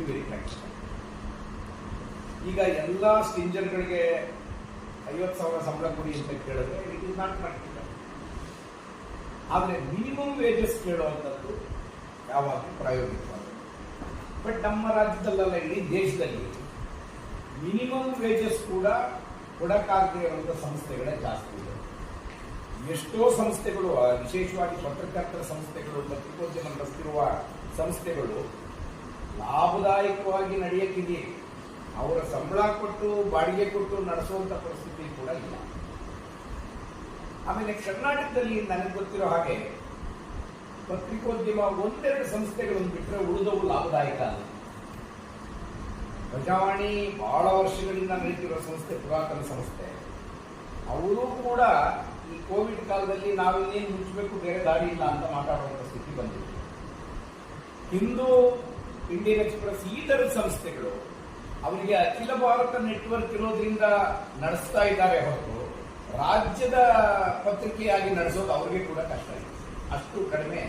Be very thanks ಈಗ ಎಲ್ಲ ಸ್ಟಿಂಜರ್ಗಳಿಗೆ ಐವತ್ತು ಸಾವಿರ ಸಂಬಳ ಕೊಡಿ ಅಂತ ಕೇಳಿದ್ರೆ ಇಟ್ ಇಸ್ ನಾಟ್ ಪ್ರಾಕ್ಟಿಕಲ್ ಆದರೆ ಮಿನಿಮಮ್ ವೇಜಸ್ ಕೇಳುವಂಥದ್ದು ಯಾವಾಗ ಪ್ರಾಯೋಗಿಕವಾದ. ಬಟ್ ನಮ್ಮ ರಾಜ್ಯದಲ್ಲೆಲ್ಲ ಇಡೀ ದೇಶದಲ್ಲಿ ಮಿನಿಮಮ್ ವೇಜಸ್ ಕೂಡ ಕೊಡಕ್ಕಾಗದೇ ಸಂಸ್ಥೆಗಳೇ ಜಾಸ್ತಿ ಇದೆ. ಎಷ್ಟೋ ಸಂಸ್ಥೆಗಳು ವಿಶೇಷವಾಗಿ ಪತ್ರಕರ್ತರ ಸಂಸ್ಥೆಗಳು, ಪತ್ರಿಕೋದ್ಯಮ ನಡೆಸ್ತಿರುವ ಸಂಸ್ಥೆಗಳು ಲಾಭದಾಯಕವಾಗಿ ನಡೆಯಕ್ಕಿದೆ ಅವರ ಸಂಬಳ ಕೊಟ್ಟು, ಬಾಡಿಗೆ ಕೊಟ್ಟು ನಡೆಸುವಂತ ಪರಿಸ್ಥಿತಿ ಕೂಡ ಇಲ್ಲ. ಆಮೇಲೆ ಕರ್ನಾಟಕದಲ್ಲಿ ನನಗೆ ಗೊತ್ತಿರೋ ಹಾಗೆ, ಪತ್ರಿಕೋದ್ಯಮ ಒಂದೆರಡು ಸಂಸ್ಥೆಗಳನ್ನು ಬಿಟ್ಟರೆ ಉಳಿದವು ಲಾಭದಾಯಕ ಅಲ್ಲ. ಪ್ರಜಾವಾಣಿ ಬಹಳ ವರ್ಷಗಳಿಂದ ನಡೀತಿರುವ ಸಂಸ್ಥೆ, ಪುರಾತನ ಸಂಸ್ಥೆ. ಅವರು ಕೂಡ ಈ ಕೋವಿಡ್ ಕಾಲದಲ್ಲಿ ನಾವಿನ್ನೇನು ಮುಚ್ಚಬೇಕು, ಬೇರೆ ದಾರಿ ಇಲ್ಲ ಅಂತ ಮಾತಾಡುವಂತ ಸ್ಥಿತಿ ಬಂದಿದೆ. ಹಿಂದೂ ಇಂಡಿಯನ್ ಎಕ್ಸ್ಪ್ರೆಸ್ ಈ ತರದ ಸಂಸ್ಥೆಗಳು ಅವರಿಗೆ ಅಖಿಲ ಭಾರತ ನೆಟ್ವರ್ಕ್ ಇರೋದ್ರಿಂದ ನಡೆಸ್ತಾ ಇದ್ದಾರೆ ಹೊರತು ರಾಜ್ಯದ ಪತ್ರಿಕೆಯಾಗಿ ನಡೆಸೋದು ಅವರಿಗೆ ಕೂಡ ಕಷ್ಟ ಇದೆ. ಅಷ್ಟು ಕಡಿಮೆ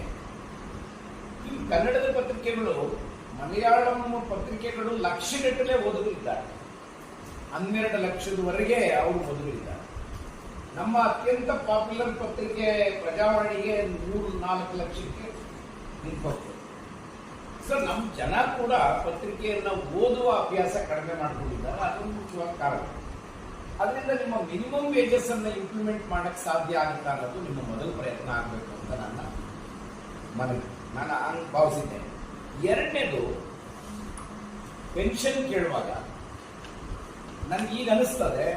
ಈ ಕನ್ನಡದ ಪತ್ರಿಕೆಗಳು, ಮಲಯಾಳಂ ಪತ್ರಿಕೆಗಳು ಲಕ್ಷಗಟ್ಟಲೆ ಓದಲಿದ್ದಾರೆ ಹನ್ನೆರಡು ಲಕ್ಷದವರೆಗೆ ಅವರು ಓದಲಿದ್ದಾರೆ ನಮ್ಮ ಅತ್ಯಂತ ಪಾಪ್ಯುಲರ್ ಪತ್ರಿಕೆ ಪ್ರಜಾವಾಣಿಗೆ ಮೂರು ನಾಲ್ಕು ಲಕ್ಷಕ್ಕೆ ನಿಂತೋಗ್ತದೆ. ಸೊ ನಮ್ಮ ಜನ ಕೂಡ ಪತ್ರಿಕೆಯನ್ನು ಓದುವ ಅಭ್ಯಾಸ ಕಡಿಮೆ ಮಾಡಿಕೊಂಡಿದ್ದಾರೆ. ಅದೊಂದು ಮುಖ್ಯವಾದ ಕಾರಣ. ಅದರಿಂದ ನಿಮ್ಮ ಮಿನಿಮಮ್ ವೇಜಸ್ ಅನ್ನು ಇಂಪ್ಲಿಮೆಂಟ್ ಮಾಡಕ್ಕೆ ಸಾಧ್ಯ ಆಗುತ್ತಾ ಅನ್ನೋದು ನಿಮ್ಮ ಮೊದಲ ಪ್ರಯತ್ನ ಆಗಬೇಕು ಅಂತ ನನ್ನ ಮನವಿ. ನಾನು ಹಂಗೆ ಭಾವಿಸಿದ್ದೇನೆ ಎರಡನೇದು ಪೆನ್ಷನ್ ಕೇಳುವಾಗ ನನಗೆ ಈಗ ಅನಿಸ್ತದೆ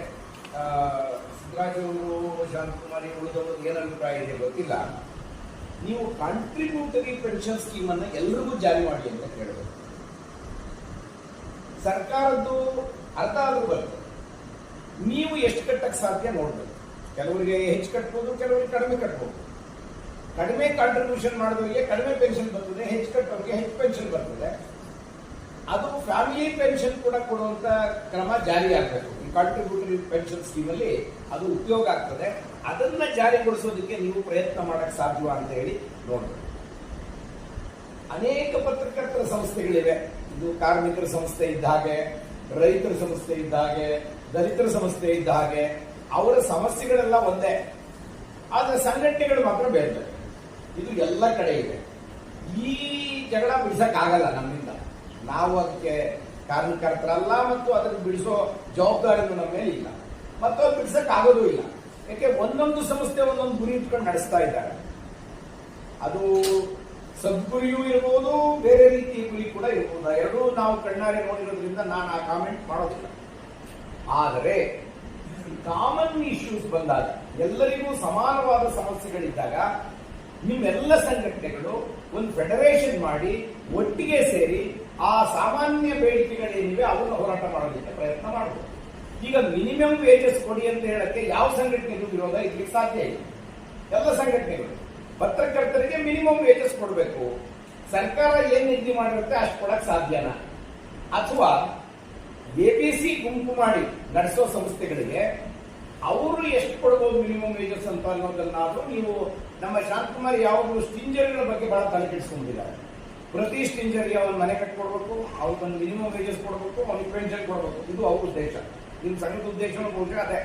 ಸಿದ್ದರಾಜವರು ಶಾಂತಕುಮಾರಿ ಉಳಿದವರು ಏನು ಅಭಿಪ್ರಾಯ ಇದೆ ಗೊತ್ತಿಲ್ಲ. ನೀವು ಕಾಂಟ್ರಿಬ್ಯೂಟರಿ ಪೆನ್ಷನ್ ಸ್ಕೀಮ್ ಅನ್ನ ಎಲ್ರಿಗೂ ಜಾರಿ ಮಾಡಿ ಅಂತ ಕೇಳಬೇಕು ಸರ್ಕಾರದ್ದು ಅರ್ಥ ಆದ್ರೂ ಬರ್ತದೆ ನೀವು ಎಷ್ಟು ಕಟ್ಟಕ್ಕೆ ಸಾಧ್ಯ ನೋಡ್ಬೇಕು. ಕೆಲವರಿಗೆ ಹೆಚ್ಚು ಕಟ್ಬೋದು, ಕೆಲವರಿಗೆ ಕಡಿಮೆ ಕಟ್ಬೋದು. ಕಡಿಮೆ ಕಾಂಟ್ರಿಬ್ಯೂಷನ್ ಮಾಡಿದವರಿಗೆ ಕಡಿಮೆ ಪೆನ್ಷನ್ ಬರ್ತದೆ, ಹೆಚ್ಚು ಕಟ್ಟೋರಿಗೆ ಹೆಚ್ಚು ಪೆನ್ಷನ್ ಬರ್ತದೆ. ಅದು ಫ್ಯಾಮಿಲಿ ಪೆನ್ಷನ್ ಕೂಡ ಕೊಡುವಂತ ಕ್ರಮ ಜಾರಿ ಆಗಬೇಕು. ಈ ಕಾಂಟ್ರಿಬ್ಯೂಟರಿ ಪೆನ್ಷನ್ ಸ್ಕೀಮ್ ಅಲ್ಲಿ ಅದು ಉಪಯೋಗ ಆಗ್ತದೆ. ಅದನ್ನ ಜಾರಿಗೊಳಿಸೋದಕ್ಕೆ ನೀವು ಪ್ರಯತ್ನ ಮಾಡಕ್ ಸಾಧ್ಯವ ಅಂತ ಹೇಳಿ ನೋಡ್ಬೋದು ಅನೇಕ ಪತ್ರಕರ್ತರ ಸಂಸ್ಥೆಗಳಿವೆ. ಇದು ಕಾರ್ಮಿಕರ ಸಂಸ್ಥೆ ಇದ್ದ ಹಾಗೆ, ರೈತರ ಸಂಸ್ಥೆ ಇದ್ದ ಹಾಗೆ, ದಲಿತರ ಸಂಸ್ಥೆ ಇದ್ದ ಹಾಗೆ, ಅವರ ಸಮಸ್ಯೆಗಳೆಲ್ಲ ಒಂದೇ. ಆದ್ರೆ ಸಂಘಟನೆಗಳು ಮಾತ್ರ ಬೇರೆ. ಇದು ಎಲ್ಲ ಕಡೆ ಇದೆ. ಈ ಜಗಳ ಬಿಡಿಸಕ್ ಆಗಲ್ಲ ನಮ್ಮಿಂದ. ನಾವು ಅದಕ್ಕೆ ಕಾರಣಕರ್ತರಲ್ಲ ಮತ್ತು ಅದನ್ನು ಬಿಡಿಸೋ ಜವಾಬ್ದಾರಿನೂ ನಮ್ಮ ಮೇಲೆ ಇಲ್ಲ. ಮತ್ತು ಬಿಡ್ಸಕ್ ಆಗೋದು ಇಲ್ಲ. ಯಾಕೆ ಒಂದೊಂದು ಸಂಸ್ಥೆ ಒಂದೊಂದು ಗುರಿ ಇಟ್ಕೊಂಡು ನಡೆಸ್ತಾ ಇದ್ದಾರೆ. ಅದು ಸದ್ಗುರಿಯೂ ಇರಬಹುದು ಬೇರೆ ರೀತಿಯ ಗುರಿ ಕೂಡ ಇರ್ಬೋದು. ಎರಡೂ ನಾವು ಕಣ್ಣಾರೆ ನೋಡಿರೋದ್ರಿಂದ ನಾನು ಆ ಕಾಮೆಂಟ್ ಮಾಡೋದಿಲ್ಲ. ಆದರೆ ಕಾಮನ್ ಇಶ್ಯೂಸ್ ಬಂದಾಗ, ಎಲ್ಲರಿಗೂ ಸಮಾನವಾದ ಸಮಸ್ಯೆಗಳಿದ್ದಾಗ, ನಿಮ್ಮೆಲ್ಲ ಸಂಘಟನೆಗಳು ಒಂದು ಫೆಡರೇಷನ್ ಮಾಡಿ, ಒಟ್ಟಿಗೆ ಸೇರಿ, ಆ ಸಾಮಾನ್ಯ ಬೇಡಿಕೆಗಳೇನಿವೆ, ಅದನ್ನು ಹೋರಾಟ ಮಾಡೋದಕ್ಕೆ ಪ್ರಯತ್ನ ಮಾಡಬಹುದು ಈಗ ಮಿನಿಮಮ್ ವೇಜಸ್ ಕೊಡಿ ಅಂತ ಹೇಳಕ್ಕೆ ಯಾವ ಸಂಘಟನೆಗೂ ವಿರೋಧ ಇದಕ್ಕೆ ಸಾಧ್ಯ ಇಲ್ಲ. ಎಲ್ಲ ಸಂಘಟನೆಗಳು. ಪತ್ರಕರ್ತರಿಗೆ ಮಿನಿಮಮ್ ವೇಜಸ್ ಕೊಡಬೇಕು. ಸರ್ಕಾರ ಏನ್ ನಿಧಿ ಮಾಡಿರುತ್ತೆ ಅಷ್ಟು ಕೊಡಕ್ ಸಾಧ್ಯನ? ಅಥವಾ ಎಬಿಸಿ ಗುಂಪು ಮಾಡಿ ನಡೆಸೋ ಸಂಸ್ಥೆಗಳಿಗೆ ಅವರು ಎಷ್ಟು ಕೊಡಬಹುದು ಮಿನಿಮಮ್ ವೇಜಸ್ ಅಂತ ಅನ್ನೋದನ್ನಾದ್ರೂ ನೀವು ನಮ್ಮ ಶಾಂತಕುಮಾರ್ ಯಾವಾಗಲೂ ಸ್ಟಿಂಜರ್ಗಳ ಬಗ್ಗೆ ಬಹಳ ತಲೆ ಕೆಡಿಸ್ಕೊಂಡಿದ್ದಾರೆ. ಪ್ರತಿ ಸ್ಟಿಂಜರ್ಗೆ ಅವನ ಮನೆ ಕಟ್ಕೊಡ್ಬೇಕು, ಅವ್ರಿಗೊಂದು ಮಿನಿಮಮ್ ವೇಜಸ್ ಕೊಡಬೇಕು, ಅವ್ನಿಗೆ ಪೆನ್ಷನ್ ಕೊಡಬೇಕು. ಇದು ಅವ್ರ ಉದ್ದೇಶ. ನಿಮ್ಮ ಸಂಘದ ಉದ್ದೇಶನೂ ಬಹುಶಃ ಅದೇ.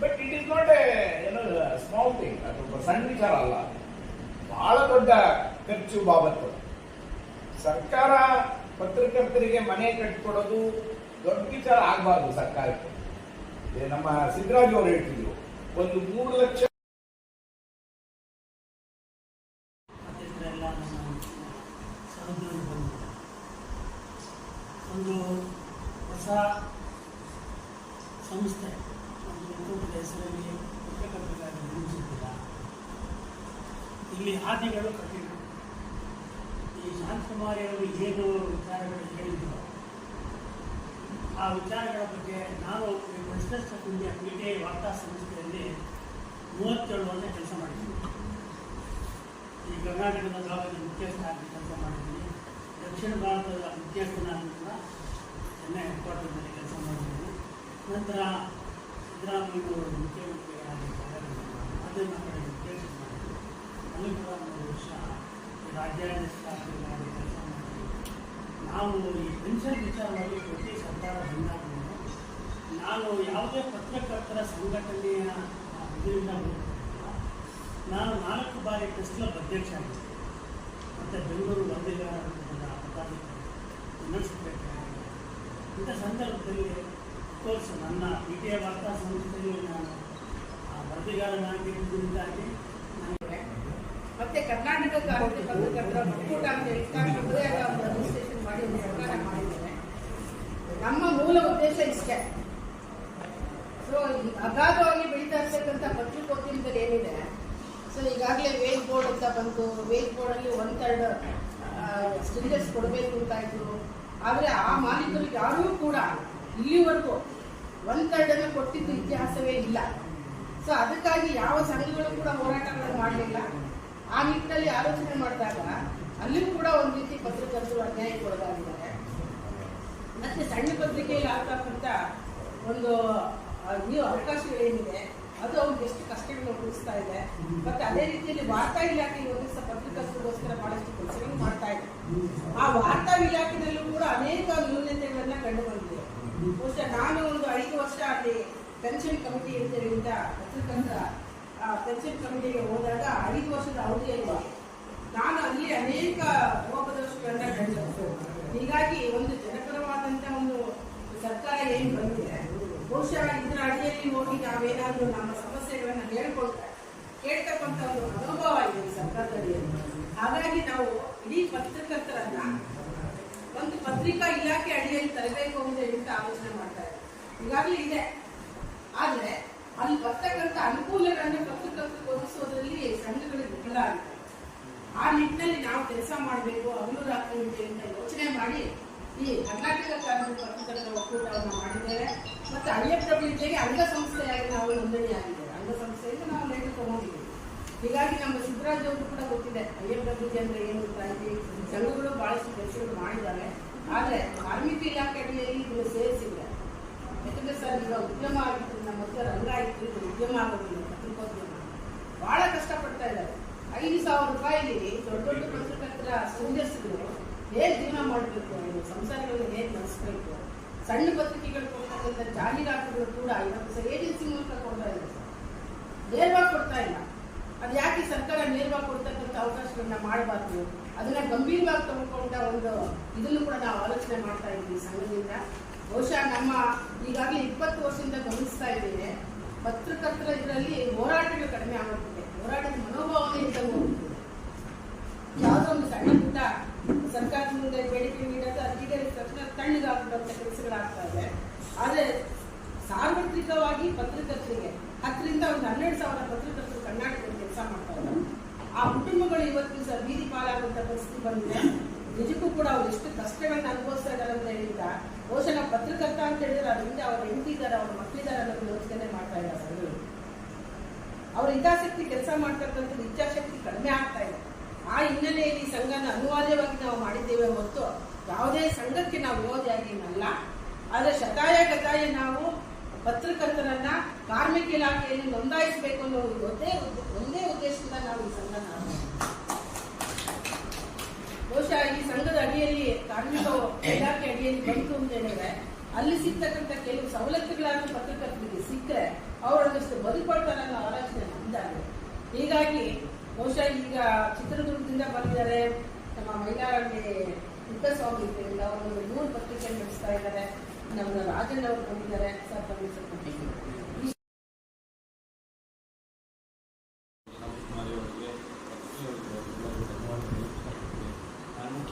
But it is not a ಏನೋ ಸ್ಮಾಲ್ ಥಿಂಗ್ ಅದು ಸಣ್ಣ ವಿಚಾರ ಅಲ್ಲ. ಬಹಳ ದೊಡ್ಡ ಖರ್ಚು ಬಾಬತ್ತು. ಸರ್ಕಾರ ಪತ್ರಕರ್ತರಿಗೆ ಮನೆ ಕಟ್ಟಿಕೊಡೋದು ದೊಡ್ಡ ವಿಚಾರ ಆಗಬಾರ್ದು ಸರ್ಕಾರಕ್ಕೆ. ನಮ್ಮ ಸಿದ್ದರಾಜು ಅವರು ಹೇಳ್ತಿದ್ರು, ಒಂದು ಮೂರು ಲಕ್ಷ ಅತಿಥಿಗಳೆಲ್ಲ ನಮ್ಮ ಸಹೋದ್ಯೋಗಿ ಬಂದಿದ್ದಾರೆ ಒಂದು ಹೊಸ ಸಂಸ್ಥೆ ಒಂದು ಒಕ್ಕೂಟದ ಹೆಸರಲ್ಲಿ ಪತ್ರಕರ್ತರಿಗಾಗಿ ನಿರ್ಮಿಸುತ್ತಿಲ್ಲ ಇಲ್ಲಿ ಆದಿಗಳು ಕಟ್ಟಿದ್ರು. ಈ ಶಾಂತಕುಮಾರಿಯವರು ಏನು ವಿಚಾರಗಳು ಹೇಳಿದ್ರು. ಆ ವಿಚಾರಗಳ ಬಗ್ಗೆ ನಾವು of India P T I ವಾರ್ತಾ ಸಂಸ್ಥೆಯಲ್ಲಿ ಮೂವತ್ತೇಳು ವರ್ಷ ಕೆಲಸ ಮಾಡಿದ್ದೀವಿ ಈ ಕರ್ನಾಟಕದ ಭಾಗದ ಮುಖ್ಯಸ್ಥನಾಗಿ ಕೆಲಸ ಮಾಡಿದ್ದೀನಿ ದಕ್ಷಿಣ ಭಾರತದ ಮುಖ್ಯಸ್ಥನಾಗಿ ಕೂಡ ಚೆನ್ನೈ ಹೆಡ್ ಕ್ವಾರ್ಟರ್ನಲ್ಲಿ ಕೆಲಸ ಮಾಡಿದ್ದೀನಿ ನಂತರ ಸಿದ್ದರಾಮಯ್ಯವರು ಮುಖ್ಯಮಂತ್ರಿಗಳಾಗಿದ್ದಾರೆ ಅದನ್ನು ಕಡೆ ಮುಖ್ಯಸ್ಥ ಮಾಡಿದ್ದೀನಿ ಅಲ್ಲಿ ಕೂಡ ಮೂರು ವರ್ಷ ರಾಜ್ಯಾಧ್ಯಕ್ಷರಾಗಿ ಕೆಲಸ ಮಾಡಿದ್ದೀನಿ ನಾವು ಈ ಪೆನ್ಷನ್ ವಿಚಾರವಾಗಿ ಪ್ರತಿ ಸರ್ಕಾರ ಬಂದಾಗಲೂ ನಾನು ಯಾವುದೇ ಪತ್ರಕರ್ತರ ಸಂಘಟನೆಯ ಇದರಿಂದ ನಾನು ನಾಲ್ಕು ಬಾರಿ ಕ್ಲಬ್ ಅಧ್ಯಕ್ಷ ಆಗಿದ್ದೆ ಮತ್ತು ಬೆಂಗಳೂರು ವರದಿಗಾರ ಇಂಥ ಸಂದರ್ಭದಲ್ಲಿ ಕೋರ್ಸ್ ನನ್ನ ಪಿ ಟಿ ಎ ವಾರ್ತಾ ಸಂಸ್ಥೆಯಲ್ಲಿ ನಾನು ಮತ್ತೆ ಕರ್ನಾಟಕ ಕಾರ್ಮಿಕ ಪತ್ರಕರ್ತರ ಒಕ್ಕೂಟ ಅಂತ ಆದ ಒಂದು ಮಾಡಿ ಒಂದು ಸರ್ಕಾರ ಮಾಡಿದ್ದಾರೆ. ನಮ್ಮ ಮೂಲ ಉದ್ದೇಶ ಇಷ್ಟೇ. ಸೊ ಅಗಾಧವಾಗಿ ಬೆಳೀತಾ ಇರ್ತಕ್ಕಂಥ ಪತ್ರಿಕೋದ್ಯಮದಲ್ಲಿ ಏನಿದೆ? ಸೊ ಈಗಾಗಲೇ ವೇಜ್ ಬೋರ್ಡ್ ಅಂತ ಬಂತು. ವೇಜ್ ಬೋರ್ಡ್ ಅಲ್ಲಿ ಒನ್ ಥರ್ಡ್ ಸ್ಟಿಂಜಸ್ ಕೊಡಬೇಕು ಅಂತ ಇದ್ರು. ಆದರೆ ಆ ಮಾಲೀಕರು ಯಾರೂ ಕೂಡ ಇಲ್ಲಿವರೆಗೂ ಒನ್ ಥರ್ಡ್ ಅನ್ನು ಕೊಟ್ಟಿದ್ದು ಇತಿಹಾಸವೇ ಇಲ್ಲ. ಸೊ ಅದಕ್ಕಾಗಿ ಯಾವ ಸಂಘಗಳು ಕೂಡ ಹೋರಾಟಗಳನ್ನು ಮಾಡಲಿಲ್ಲ. ಆ ನಿಟ್ಟಿನಲ್ಲಿ ಆಲೋಚನೆ ಮಾಡಿದಾಗ ಅಲ್ಲಿಯೂ ಕೂಡ ಒಂದು ರೀತಿ ಪತ್ರಕರ್ತರು ಅನ್ಯಾಯಕ್ಕೆ ಒಳಗಾಗಿದ್ದಾರೆ ಮತ್ತೆ ಸಣ್ಣ ಪತ್ರಿಕೆಯಲ್ಲಿ ಆಗ್ತಕ್ಕಂಥ ಒಂದು ನೀವು ಅವಕಾಶಗಳೇನಿದೆ ಅದು ಅವ್ರಿಗೆ ಎಷ್ಟು ಕಷ್ಟಗಳನ್ನು ಉಳಿಸ್ತಾ ಇದೆ. ಮತ್ತೆ ಅದೇ ರೀತಿಯಲ್ಲಿ ವಾರ್ತಾ ಇಲಾಖೆ ಒಂದು ದಿವಸ ಪತ್ರಕರ್ತರಿಗೋಸ್ಕರ ಬಹಳಷ್ಟು ಕೆಲಸಗಳು ಮಾಡ್ತಾ ಇದೆ. ಆ ವಾರ್ತಾ ಇಲಾಖೆಯಲ್ಲೂ ಕೂಡ ಅನೇಕ ನ್ಯೂನತೆಗಳನ್ನ ಕಂಡು ಬಂದಿದೆ ಬಹುಶಃ ನಾನು ಒಂದು ಐದು ವರ್ಷ ಅಲ್ಲಿ ಪೆನ್ಷನ್ ಕಮಿಟಿ ಅಂತ ಪತ್ರಕರ್ತರ ಪೆನ್ಷನ್ ಕಮಿಟಿಗೆ ಹೋದಾಗ ಐದು ವರ್ಷದ ಅವಧಿ ಇರುವ. ನಾನು ಅಲ್ಲಿ ಅನೇಕ ಉಪದೇಶಗಳನ್ನ ಕಂಡು ಹೀಗಾಗಿ ಒಂದು ಜನಪರವಾದಂತ ಒಂದು ಸರ್ಕಾರ ಏನ್ ಬಂದಿದೆ, ಬಹುಶಃ ಇದರ ಅಡಿಯಲ್ಲಿ ಹೋಗಿ ನಾವೇನಾದ್ರೂ ನಮ್ಮ ಸಮಸ್ಯೆಗಳನ್ನು ಹೇಳ್ಕೊಳ್ತಾ ಕೇಳ್ತಕ್ಕಂಥ ಒಂದು ಅನುಭವ ಇದೆ ಸರ್ಕಾರದಲ್ಲಿ. ಹಾಗಾಗಿ ನಾವು ಇಡೀ ಪತ್ರಕರ್ತರನ್ನ ಒಂದು ಪತ್ರಿಕಾ ಇಲಾಖೆ ಅಡಿಯಲ್ಲಿ ತರಬೇಕು ಅಂತ ಹೇಳ್ತಾ ಆಲೋಚನೆ ಮಾಡ್ತಾರೆ ಈಗಾಗಲೇ ಇದೆ. ಆದ್ರೆ ಅಲ್ಲಿ ಬರ್ತಕ್ಕಂಥ ಅನುಕೂಲಗಳನ್ನ ಪತ್ರಕರ್ತರಿಗೆ ಒದಗಿಸೋದ್ರಲ್ಲಿ ಸಂಘಗಳು ವಿಫಲ ಆಗಿದೆ ಆ ನಿಟ್ಟಿನಲ್ಲಿ ನಾವು ಕೆಲಸ ಮಾಡಬೇಕು ಹಗಲು ಇದೆ ಅಂತ ಯೋಚನೆ ಮಾಡಿ ಈ ಕರ್ನಾಟಕ ಕಾರ್ಮಿಕ ಪತ್ರಕರ್ತರ ಒಕ್ಕೂಟವನ್ನು ಮಾಡಿದ್ದೇವೆ. ಮತ್ತು ಐ ಎಫ್ ಡಬ್ಲ್ಯೂ ಜೆಗೆ ಅಂಗಸಂಸ್ಥೆಯಾಗಿ ನಾವು ನೋಂದಣಿ ಆಗಿದ್ದೇವೆ. ಅಂಗಸಂಸ್ಥೆಯಿಂದ ನಾವು ಲೇಖ ತಗೊಂಡಿದ್ದೇವೆ ಹೀಗಾಗಿ ನಮ್ಮ ಸಿದ್ದರಾಜ್ ಅವರು ಕೂಡ ಗೊತ್ತಿದೆ ಐ ಎಫ್ ಡಬ್ಲ್ಯೂ ಜಿ ಅಂದ್ರೆ ಏನು ಗೊತ್ತಾಯ್ತು ಜನಗಳು ಬಹಳಷ್ಟು ಕೆಲಸಗಳು ಮಾಡಿದ್ದಾರೆ. ಆದರೆ ಕಾರ್ಮಿಕ ಇಲಾಖೆಯಲ್ಲಿ ಇದನ್ನು ಸೇರಿಸಿದ್ರೆ ಯಾಕಂದ್ರೆ ಸರ್, ಈಗ ಉದ್ಯಮ ಆಗಿತ್ತು ನಮ್ಮ ಹತ್ರ ರಂಗ ಇದು ಉದ್ಯಮ ಆಗೋದಿಲ್ಲ, ಪತ್ರಿಕೋದ್ಯಮ. ಬಹಳ ಕಷ್ಟಪಡ್ತಾ ಇದ್ದಾರೆ. ಐದು ಸಾವಿರ ರೂಪಾಯಿಲಿ ದೊಡ್ಡ ದೊಡ್ಡ ಪತ್ರಕರ್ತರ ಸಂಘರ್ಷಗಳು ಹೇಗೆ ಜೀವನ ಮಾಡಬೇಕು? ಸಂಸಾರಗಳನ್ನ ಹೇಗೆ ನಡೆಸಬೇಕು? ಸಣ್ಣ ಪತ್ರಿಕೆಗಳು ಕೊಡ್ತಕ್ಕಂಥ ಜಾಹೀರಾತುಗಳು ಕೂಡ ಇವತ್ತು ಸರ್ ಏಜೆನ್ಸಿ ಮೂಲಕ ಕೊಡ್ತಾ ಇಲ್ಲ ಸರ್. ನೇರವಾಗಿ ಕೊಡ್ತಾ ಇಲ್ಲ. ಅದು ಯಾಕೆ ಸರ್ಕಾರ ನೇರವಾಗಿ ಕೊಡ್ತಕ್ಕಂಥ ಅವಕಾಶಗಳನ್ನ ಮಾಡಬಾರ್ದು? ಅದನ್ನ ಗಂಭೀರವಾಗಿ ತಗೊಂಡ ಒಂದು ಇದನ್ನು ಕೂಡ ನಾವು ಆಲೋಚನೆ ಮಾಡ್ತಾ ಇದ್ವಿ ಸಂಘದಿಂದ. ಬಹುಶಃ ನಮ್ಮ ಈಗಾಗಲೇ ಇಪ್ಪತ್ತು ವರ್ಷದಿಂದ ಗಮನಿಸ್ತಾ ಇದ್ದೇವೆ ಪತ್ರಕರ್ತರ ಇದರಲ್ಲಿ ಹೋರಾಟಗಳು ಕಡಿಮೆ ಆಗೋಗ್ತಿದೆ. ಹೋರಾಟದ ಮನೋಭಾವನೆ ಹೋಗ್ತಿದೆ. ಯಾವುದೋ ಒಂದು ಸಣ್ಣ ಪುಟ್ಟ ಸರ್ಕಾರದ ಮುಂದೆ ಬೇಡಿಕೆ ನೀಡೋದು ಈಡೇರಿದ ತಕ್ಷಣ ತಣ್ಣಗಾಗುವಂಥ ಕೆಲಸಗಳಾಗ್ತಾ ಇದೆ. ಆದರೆ ಸಾರ್ವತ್ರಿಕವಾಗಿ ಪತ್ರಕರ್ತರಿಗೆ, ಹತ್ತರಿಂದ ಒಂದು ಹನ್ನೆರಡು ಸಾವಿರ ಪತ್ರಕರ್ತರು ಕರ್ನಾಟಕದಲ್ಲಿ ಕೆಲಸ ಮಾಡ್ತಾ ಇದ್ದಾರೆ. ಆ ಕುಟುಂಬಗಳು ಇವತ್ತು ಸಹ ಬೀದಿ ಪಾಲಾಗುವಂಥ ಪರಿಸ್ಥಿತಿ ಬಂದಿದೆ. ನಿಜಕ್ಕೂ ಕೂಡ ಅವ್ರು ಎಷ್ಟು ಕಷ್ಟಗಳನ್ನ ಅನುಭವಿಸ್ತಾ ಇದ್ದಾರೆ ಅಂತ ಹೇಳಿದ ಬಹುಶಃ ನಾವು ಪತ್ರಕರ್ತ ಅಂತ ಹೇಳಿದ್ರೆ ಅದ್ರ ಹಿಂದೆ ಅವ್ರ ಹೆಂಡತಿ ಇದ್ದಾರೆ, ಅವ್ರ ಮಕ್ಕಳಿದ್ದಾರೆ ಅನ್ನೋದು ಯೋಚನೆ ಮಾಡ್ತಾ ಇಲ್ಲ ಸರ್ ಅವ್ರ ಹಿತಾಸಕ್ತಿ ಕೆಲಸ ಮಾಡ್ತಕ್ಕಂಥ ಇಚ್ಛಾಶಕ್ತಿ ಕಡಿಮೆ ಆಗ್ತಾ ಇದೆ. ಆ ಹಿನ್ನೆಲೆಯಲ್ಲಿ ಸಂಘನ ಅನಿವಾರ್ಯವಾಗಿ ನಾವು ಮಾಡಿದ್ದೇವೆ ಹೊತ್ತು ಯಾವುದೇ ಸಂಘಕ್ಕೆ ನಾವು ವಿರೋಧಿಯಾಗಿನಲ್ಲ ಆದರೆ ಶತಾಯ ಗತಾಯ ನಾವು ಪತ್ರಕರ್ತರನ್ನ ಕಾರ್ಮಿಕ ಇಲಾಖೆಯಲ್ಲಿ ನೋಂದಾಯಿಸಬೇಕು ಅನ್ನೋ ಒಂದು ಒಂದೇ ಉದ್ದ- ಒಂದೇ ಉದ್ದೇಶದಿಂದ ನಾವು ಈ ಸಂಘ ಬಹುಶಃ ಈ ಸಂಘದ ಅಡಿಯಲ್ಲಿ, ಕಾರ್ಮಿಕ ಇಲಾಖೆ ಅಡಿಯಲ್ಲಿ ಬಂತು ಅಂತ ಹೇಳಿದ್ರೆ, ಅಲ್ಲಿ ಸಿಗ್ತಕ್ಕಂಥ ಕೆಲವು ಸವಲತ್ತುಗಳನ್ನು ಪತ್ರಕರ್ತರಿಗೆ ಸಿಕ್ಕರೆ ಅವರೊಂದಷ್ಟು ಅನ್ನೋ ಆಲೋಚನೆ ಬಂದಾರೆ ಹೀಗಾಗಿ ಬಹುಶಃ ಈಗ ಚಿತ್ರದುರ್ಗದಿಂದ ಬಂದಿದ್ದಾರೆ. ನಮ್ಮ ಮೈಲಾರಳ್ಳಿ ಪುಟ್ಟಸ್ವಾಮಿ ಅವರು ಮೂರು ಪತ್ರಿಕೆ ನಡೆಸ್ತಾ ಇದ್ದಾರೆ. ನಮ್ಮ ರಾಜನ್ ಅವರು ಬಂದಿದ್ದಾರೆ. ಸರ್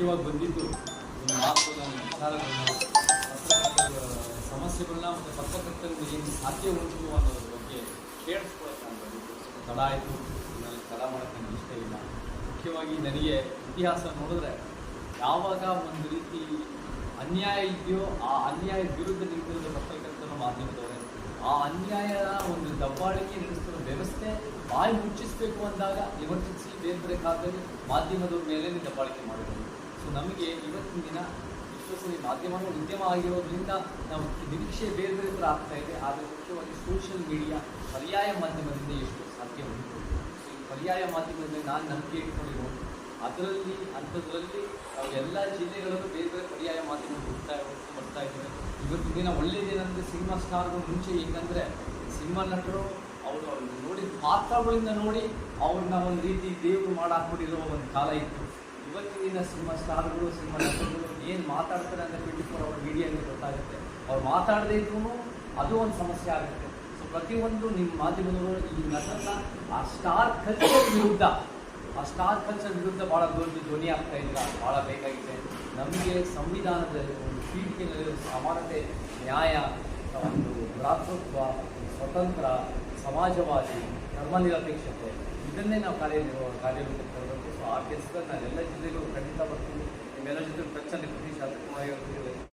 ಮುಖ್ಯವಾಗಿ ಬಂದಿದ್ದು ಸಮಸ್ಯೆಗಳನ್ನ ಮತ್ತು ಪತ್ರಕರ್ತರಿಗೆ ಏನು ಸಾಧ್ಯ ಉಂಟು ಅನ್ನೋದ್ರ ಬಗ್ಗೆ ಕೇಳಿಸ್ಕೊಳಕ್ಕೆ ನಾನು ಬಂದಿದ್ದು. ತಡ ಆಯಿತು. ನನಗೆ ತಡ ಮಾಡೋಕ್ಕೆ ನನಗೆ ಇಲ್ಲ. ಮುಖ್ಯವಾಗಿ ನನಗೆ ಇತಿಹಾಸ ನೋಡಿದ್ರೆ ಯಾವಾಗ ಒಂದು ರೀತಿ ಅನ್ಯಾಯ ಇದೆಯೋ ಆ ಅನ್ಯಾಯ ವಿರುದ್ಧ ನಿಂತಿರೋ ಪತ್ರಕರ್ತರು ಮಾಧ್ಯಮದವರೇ. ಆ ಅನ್ಯಾಯದ ಒಂದು ದಬ್ಬಾಳಿಕೆ ನಡೆಸ್ತಿರೋ ವ್ಯವಸ್ಥೆ ಬಾಯಿ ಮುಚ್ಚಿಸಬೇಕು ಅಂದಾಗ ಎಮರ್ಜೆನ್ಸಿ ಬೇರೆ ಬೇರೆ ಕಾಲದಲ್ಲಿ ಮಾಧ್ಯಮದವ್ರ ಮೇಲೆ ದಬ್ಬಾಳಿಕೆ ಮಾಡಿರೋದು. ನಮಗೆ ಇವತ್ತಿನ ದಿನ ವಿಶ್ವಸನೀಯ ಮಾಧ್ಯಮವೂ ಉದ್ಯಮ ಆಗಿರೋದ್ರಿಂದ ನಾವು ನಿರೀಕ್ಷೆ ಬೇರೆ ಬೇರೆ ಥರ ಆಗ್ತಾ ಇದೆ, ಆದರೆ ಮುಖ್ಯವಾಗಿ ಸೋಷಿಯಲ್ ಮೀಡಿಯಾ ಪರ್ಯಾಯ ಮಾಧ್ಯಮದಿಂದ ಎಷ್ಟು ಸಾಧ್ಯ ಉಂಟು? ಈ ಪರ್ಯಾಯ ಮಾಧ್ಯಮದಲ್ಲಿ ನಾನು ನಂಬಿಕೆ ಇಟ್ಕೊಂಡಿರೋ, ಅದರಲ್ಲಿ, ಅಂಥದ್ರಲ್ಲಿ ನಾವು ಎಲ್ಲ ಜಿಲ್ಲೆಗಳಲ್ಲೂ ಬೇರೆ ಬೇರೆ ಪರ್ಯಾಯ ಮಾಧ್ಯಮ ಹುಡ್ಕೊಂಡು ಬರ್ತಾ ಇದ್ದಾರೆ ಇವತ್ತಿನ ದಿನ ಒಳ್ಳೇದೇನೆಂದರೆ ಸಿನಿಮಾ ಸ್ಟಾರ್ಗಳು ಮುಂಚೆ ಹೇಗಂದರೆ ಸಿನಿಮಾ ನಟರು ಅವರು ಅವ್ರನ್ನ ನೋಡಿದ ಪಾತ್ರಗಳಿಂದ ನೋಡಿ ಅವ್ರನ್ನ ಒಂದು ರೀತಿ ದೇವರು ಮಾಡಾಕ್ಬಿಟ್ಟಿರೋ ಒಂದು ಕಾಲ ಇತ್ತು. ಇವತ್ತಿನ ಸಿನಿಮಾ ಸ್ಟಾರ್ಗಳು, ಸಿನಿಮಾ ನಟರುಗಳು ಏನು ಮಾತಾಡ್ತಾರೆ ಅಂತ ಟ್ವೆಂಟಿ ಫೋರ್ ಅವರ್ ಮೀಡಿಯಾಗೆ ಗೊತ್ತಾಗುತ್ತೆ. ಅವ್ರು ಮಾತಾಡದೇ ಇದ್ರೂ ಅದು ಒಂದು ಸಮಸ್ಯೆ ಆಗುತ್ತೆ. ಸೊ ಪ್ರತಿಯೊಂದು ನಿಮ್ಮ ಮಾಧ್ಯಮದವರು ಈ ನಟನ ಆ ಸ್ಟಾರ್ ಕಲ್ಚರ್ ವಿರುದ್ಧ, ಆ ಸ್ಟಾರ್ ಕಲ್ಚರ್ ವಿರುದ್ಧ ಭಾಳ ದೊಡ್ಡ ಧ್ವನಿ ಆಗ್ತಾ ಇಲ್ಲ ಭಾಳ ಬೇಕಾಗಿದೆ. ನಮಗೆ ಸಂವಿಧಾನದಲ್ಲಿ ಒಂದು ಪೀಠಿಕೆಯಲ್ಲಿ ಸಮಾನತೆ, ನ್ಯಾಯ ಒಂದು ಭ್ರಾತೃತ್ವ, ಸ್ವತಂತ್ರ, ಸಮಾಜವಾದಿ ಧರ್ಮನಿರಪೇಕ್ಷತೆ ಇದನ್ನೇ ನಾವು ಕಾರ್ಯನಿರ್ವ ಕಾರ್ಯರೂಪಕ್ಕೆ ತರಬೇಕು. ಸೊ ಆ ಕೆಲಸದಲ್ಲಿ ನಾನು ಎಲ್ಲ ಜಿಲ್ಲೆಗಳು ಖಂಡಿತ ಬರ್ತೀನಿ ನಿಮ್ಮೆಲ್ಲ ಜೊತೆ ಟಚ್ಚಲ್ಲಿ ಪ್ರತಿ ಶಾಸಕರಾಗಿ